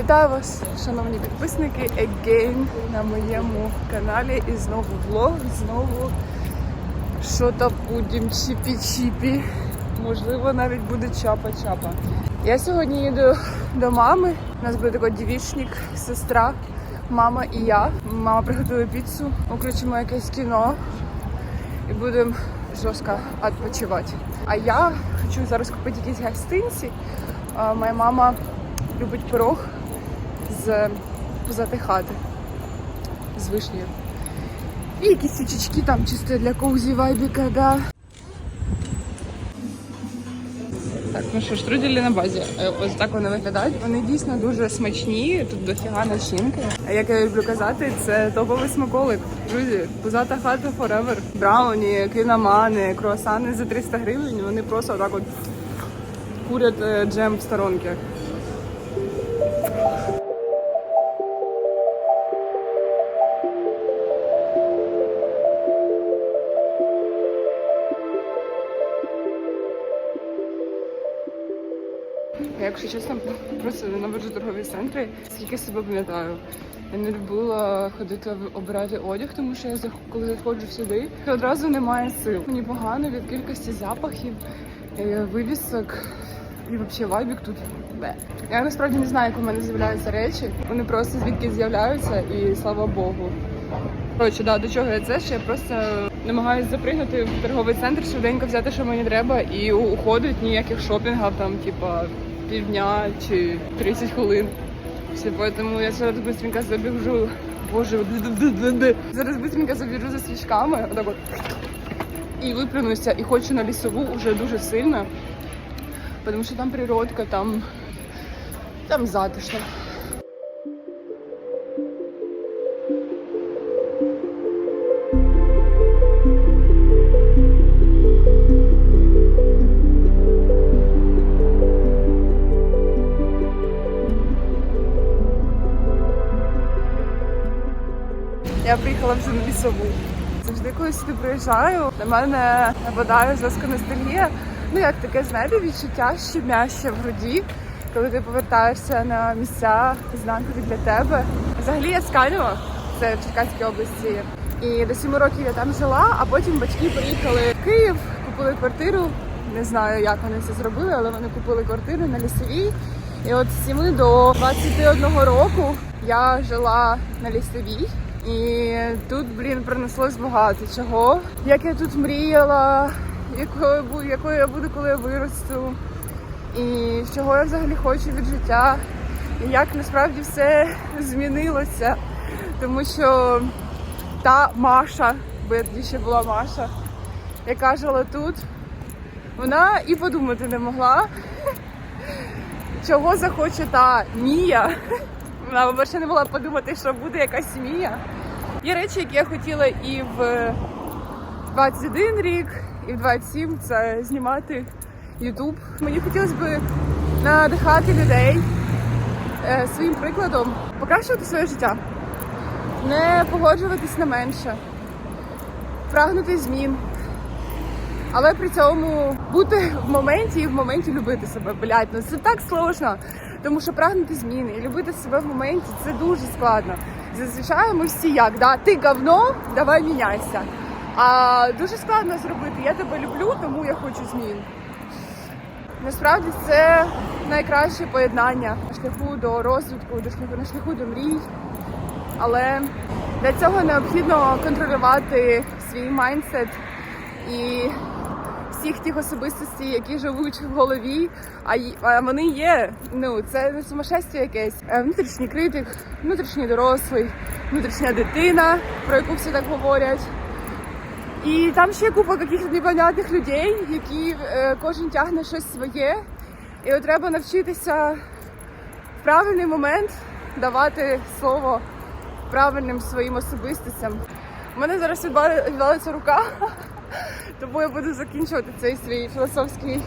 Вітаю вас, шановні підписники, again на моєму каналі. І знову влог, знову що-то будем чіпі-чіпі. Можливо, навіть буде чапа-чапа. Я сьогодні їду до мами. У нас буде такий дівічник, сестра, мама і я. Мама приготує піцу, включимо якесь кіно і будемо жорстко відпочивати. А я хочу зараз купити якісь гостинці. Моя мама любить пирог з позати хати з вишнею. І якісь свічечки там чисто для коузі вайбіка, да. Так, ну що, штруделі на базі. Е, Ось так вони виглядають. Вони дійсно дуже смачні, тут дофіга начинки. А як я люблю казати, це топовий смаколик. Друзі, позата хата forever. Брауні, кинамани, круасани за 300 гривень. Вони просто отак от курять е, джем в сторонки. Якщо чесно, просто ненавиджу торгові центри, скільки себе пам'ятаю. Я не любила ходити обирати одяг, тому що я коли заходжу сюди, то одразу немає сил. Мені погано від кількості запахів, е, вивісок і взагалі вайбік тут. Я насправді не знаю, як у мене з'являються речі. Вони просто звідки з'являються, і слава Богу. Коротше, да, до чого я це? Що я просто намагаюся запригнути в торговий центр, швиденько взяти, що мені треба, і уходить ніяких шопінгів, там, типа, півдня чи 30 хвилин. Все, поэтому я зараз быстренько забіжу. Боже, д-д-д-д-д. зараз быстренько забіжу за свічками, отак от. І виплюнуся, і хочу на лісову вже дуже сильно. Тому що там природка, там, там затишно. Лісову. Завжди, коли сюди приїжджаю, на мене нападає жорстка ностальгія. Ну як таке, знаєте, відчуття щемяще в груді, коли ти повертаєшся на місця знакові для тебе. Взагалі я з Канева, це в Черкаській області. І до сіми років я там жила, а потім батьки поїхали в Київ, купили квартиру. Не знаю, як вони це зробили, але вони купили квартиру на лісовій. І от з 7 до 21 року я жила на лісовій. І тут, блін, принеслось багато чого. Як я тут мріяла, якою, якою я буду, коли я виросту, і чого я взагалі хочу від життя, і як насправді все змінилося. Тому що та Маша, бо ще була Маша, яка жила тут, вона і подумати не могла, чого захоче та Мія. Вона, по-перше, не могла подумати, що буде якась Мія. Є речі, які я хотіла і в 21 рік, і в 27 це знімати Ютуб. Мені хотілося б надихати людей е, своїм прикладом, покращувати своє життя, не погоджуватись на менше, прагнути змін. Але при цьому бути в моменті і в моменті любити себе. Блять, ну це так сложно. Тому що прагнути зміни і любити себе в моменті це дуже складно. Зазвичай ми всі як, да? ти говно, давай міняйся. А дуже складно зробити. Я тебе люблю, тому я хочу змін. Насправді це найкраще поєднання на шляху до розвитку, до шляху на шляху до мрій. Але для цього необхідно контролювати свій майндсет і всіх тих особистостей, які живуть в голові, а, вони є. Ну це не сумасшествие якесь. Е, Внутрішній критик, внутрішній дорослий, внутрішня дитина, про яку всі так говорять. І там ще купа якихось непонятних людей, які е, кожен тягне щось своє. І от треба навчитися в правильний момент давати слово правильним своїм особистостям. У мене зараз відвалиться рука, тому я буду закінчувати цей свій філософський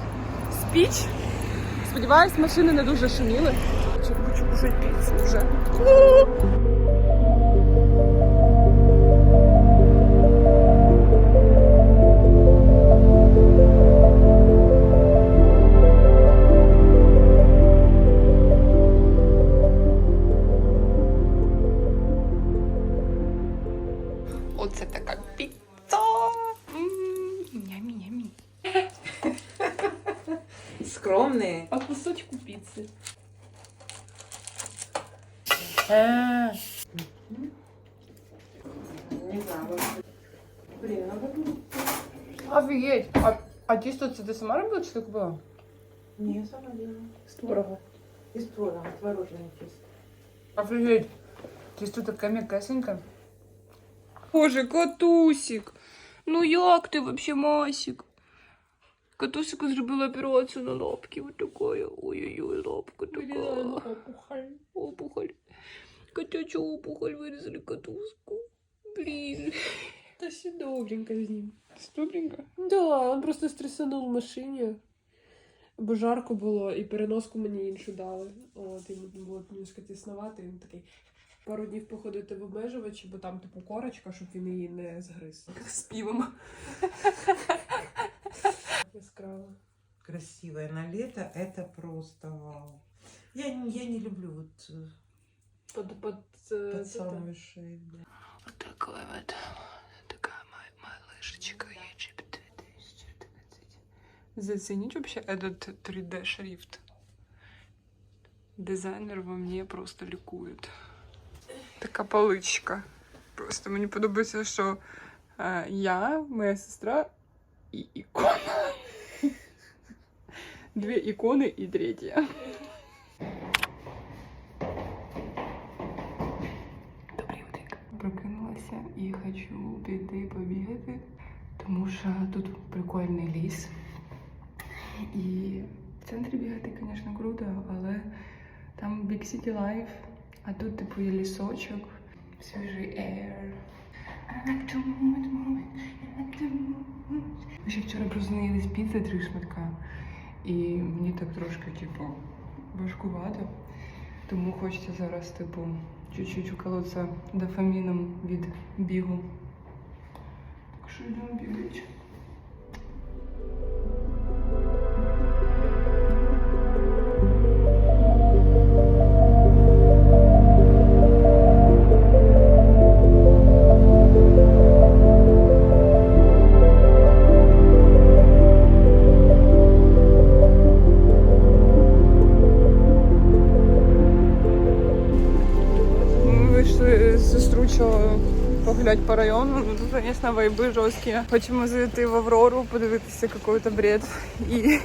спіч. Сподіваюсь, машини не дуже шуміли. Хочу, кушати піцу вже. Чипсы. А. Не знаю. Блин, а как Офігеть! А, а тісто це ти сама робила чи ти купила? Не, сама делала. С творогом. И с творогом, творожное тесто. Офігеть! Тісто таке м'якесеньке. Боже, котусик! Ну як ти вообще Масик? Котусику зробила операцію на лапки. Вот такое. Ой-ой-ой, лапка така. опухоль. Опухоль. Котячу опухоль вирізали котуску. Блін. Да все добренько с ним. Добренько. Да, он просто стресанув в машині. Бо жарко було, і переноску мені іншу дали. От, йому було немножко тіснувати, він такий Пару днів походити в обмежувачі, бо там типу корочка, щоб він її не згриз. З півом. Яскраво. красивая на лето, это просто вау. Я, не- я не люблю вот э, Под, под, е, под це самую шею. да. Вот такая вот, такая моя, моя лыжечка Египет 2020. Заценить вообще этот 3D шрифт. Дизайнер во мне просто лікує. Така паличка. Просто мені подобається, що е, я, моя сестра і ікона. Дві ікони і третя. Добрий утик. Прокинулася і хочу піти побігати, тому що тут прикольний ліс. І в центрі бігати, звісно, круто, але там Big City Life, а тут типу є лісочок, свіжий air. Ми ще вчора просто наїлись піци три шматка, і мені так трошки, типу, важкувато. Тому хочеться зараз, типу, чуть-чуть уколоться дофаміном від бігу. Так що йдемо бігати. Погуляти по району. Ну, тут, звісно, вайби жорсткі. Хочемо зайти в Аврору, подивитися якийсь бред. І,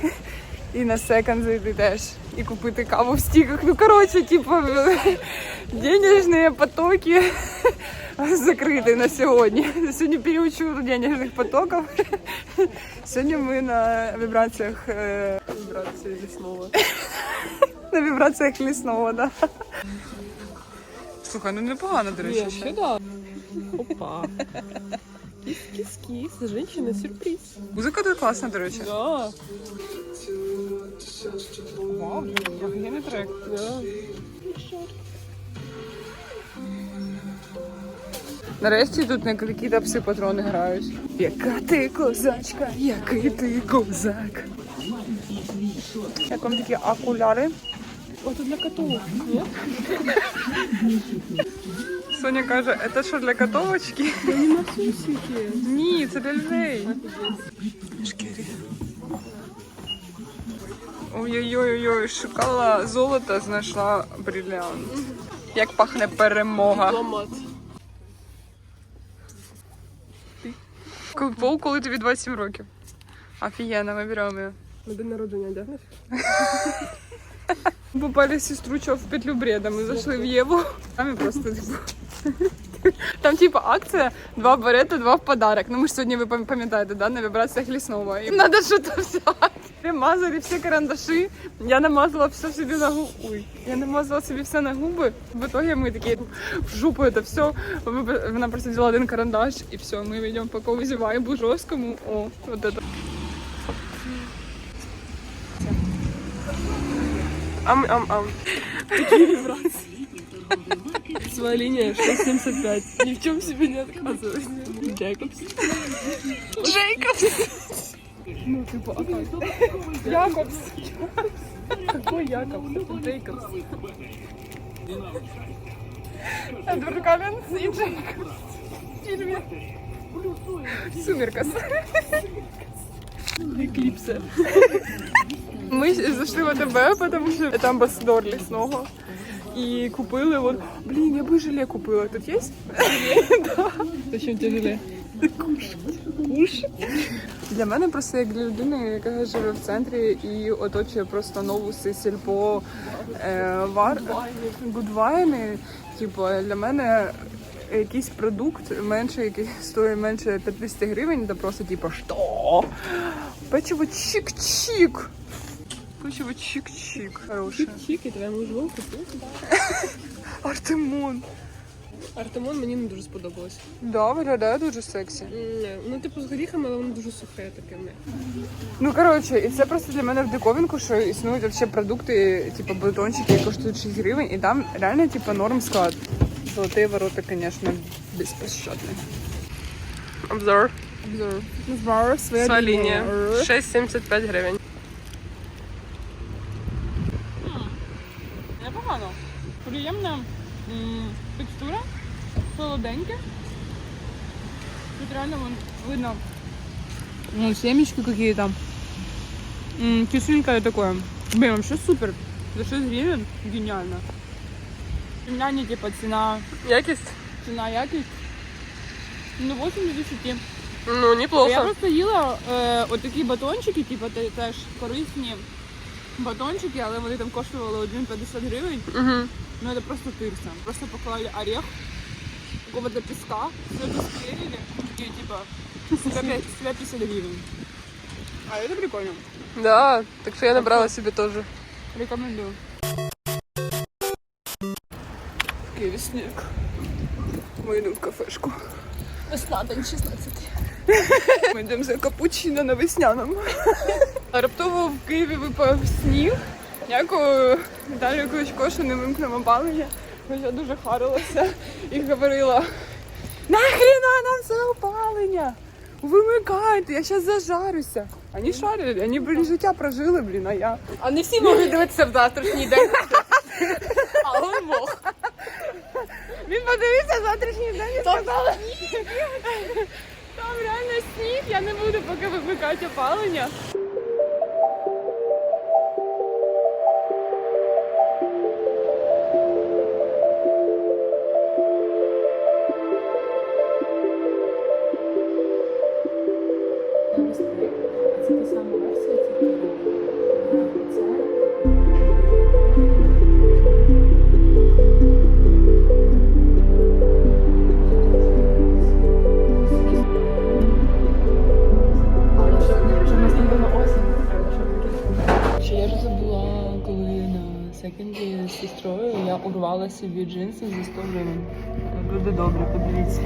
і на секонд зайти теж. І купити каву в стіках. Ну, коротше, типу, денежні потоки закриті на сьогодні. Сьогодні переучу денежних потоків. Сьогодні ми на вібраціях е, Вібрації лісного. на вібраціях лісного, да. Слухай, ну непогано, до речі. ще. да. Опа. Кис-кис-кис. Женщина сюрприз. Музика тут класна, до речі. Да. Вау, офігенний трек. Да. Нарешті тут не якісь пси-патрони грають. Яка ти козачка, який ти козак. Як вам такі окуляри? Это для котов. Нет? Соня каже, це що для котовочки? Они масусики. Ні, це для людей. Шкірі. Ой-ой-ой, шукала золото, знайшла бриллиант. Як пахне перемога. Пол, коли тобі 27 років. Офігенно, ми беремо. На день народження одягнеш? Попали с сестручо в петлю бреда. Мы зашли в Еву. Там и просто типу, Там типа акція, два берета, два в подарок. Ну ми ж сьогодні ви пам- пам'ятаєте, да, на вібраціях лісного. І надо щось взяти. Ми мазали всі карандаші. Я намазала все собі на губи. Ой, я намазала собі все на губи. В итоге ми такі в жопу это все. Вона просто взяла один карандаш і все. Ми йдемо по ковзі вайбу жорсткому. О, вот это. Ам-ам-ам. Такие вибрации. Своя линия 675. Ни в чем себе не отказывай. Джейкобс. Джейкобс! Ну, типа, а как? Якобс! Какой Якобс? Это Джейкобс. Эдвард Каллинс и Джейкобс в фильме «Сумеркас». Эклипсе. Ми зайшли в АТБ, тому що це амбасадор лісного. І купили от. Блін, я би желе купила. Тут є? Зачем тебе желе? Для мене просто як для людини, яка живе в центрі і оточує просто нову сільпо е, вар гудвайни. Типу, для мене якийсь продукт менше, який стоїть менше 50 гривень, це просто типу, що? Печиво чик-чик. Печиво чик-чик. Хороше. Чик, і тебе можливо купити. Артемон. Артемон мені не дуже сподобалось. Да, виглядає дуже сексі. Ну, типу, з горіхами, але воно дуже сухе таке. Ну коротше, і це просто для мене в диковинку, що існують вообще продукти, типу батончики, які коштують 6 гривень, і там реально типу норм склад. Золоті ворота, звісно, безпощадні. Обзор. Обзор. Обзор, своя Солінія. 6,75 гривень. Солоденьке. Тут реально вон, видно ну, семечки какие-то. М, Кисленькое такое. Блин, вообще супер. За 6 гривен гениально. У меня не типа цена, Якість? цена якість. Ну 8 из 10. Ну, Я неплохо. просто їла е, отакі батончики, типу, те- теж корисні батончики, але вони там коштували 1,50 гривень. Угу. Ну это просто тырса. Просто поклали орех, какого-то песка, все это склеили и типа себя, пя- себя 50 гривен. А это прикольно. Да, так що я набрала собі теж. Рекомендую. Киеве снег. Мы идем в кафешку. Весна, день 16. Ми йдемо за капучино на весняному. Раптово в Києві випав сніг. Дякую Віталію Кличко, що не вимкнемо опалення. Я дуже харилася і говорила: нахріна нам це опалення? Вимикайте, я зараз зажарюся. Вони шарили, вони, блін, життя прожили, блін, а я. А не всі можуть дивитися в завтрашній день. А он мог. Він подивився завтрашній день і сказала. Там реально сніг, я не буду поки вимикати опалення. На з сестрою я урвала собі джинси за 100 гривень. Люди добре, подивіться.